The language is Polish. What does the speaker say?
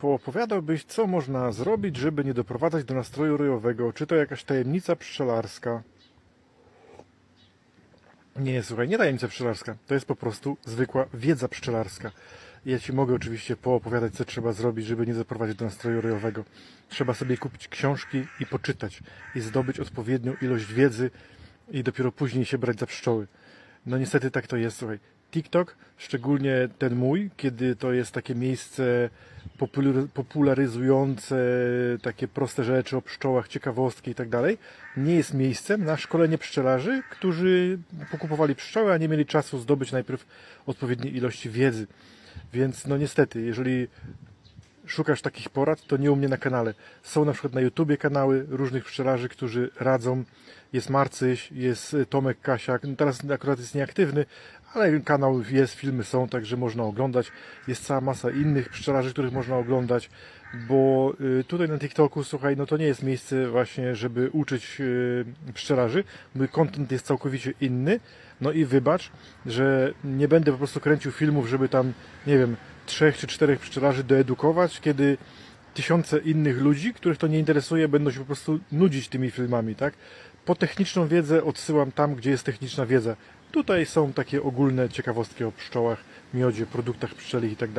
poopowiadałbyś, co można zrobić, żeby nie doprowadzać do nastroju rojowego? Czy to jakaś tajemnica pszczelarska? Nie, słuchaj, nie tajemnica pszczelarska. To jest po prostu zwykła wiedza pszczelarska. Ja Ci mogę oczywiście poopowiadać, co trzeba zrobić, żeby nie doprowadzić do nastroju rojowego. Trzeba sobie kupić książki i poczytać. I zdobyć odpowiednią ilość wiedzy i dopiero później się brać za pszczoły. No niestety tak to jest, słuchaj. TikTok, szczególnie ten mój, kiedy to jest takie miejsce populary- popularyzujące takie proste rzeczy o pszczołach, ciekawostki i tak dalej, nie jest miejscem na szkolenie pszczelarzy, którzy pokupowali pszczoły, a nie mieli czasu zdobyć najpierw odpowiedniej ilości wiedzy. Więc no niestety, jeżeli szukasz takich porad, to nie u mnie na kanale. Są na przykład na YouTubie kanały różnych pszczelarzy, którzy radzą. Jest Marcyś, jest Tomek Kasiak. No Teraz akurat jest nieaktywny, ale kanał jest, filmy są, także można oglądać. Jest cała masa innych pszczelarzy, których można oglądać, bo y, tutaj na TikToku, słuchaj, no to nie jest miejsce właśnie, żeby uczyć y, pszczelarzy. Mój content jest całkowicie inny. No i wybacz, że nie będę po prostu kręcił filmów, żeby tam, nie wiem, trzech czy czterech pszczelarzy doedukować, kiedy tysiące innych ludzi, których to nie interesuje, będą się po prostu nudzić tymi filmami, tak? Po techniczną wiedzę odsyłam tam, gdzie jest techniczna wiedza. Tutaj są takie ogólne ciekawostki o pszczołach, miodzie, produktach pszczelich i tak.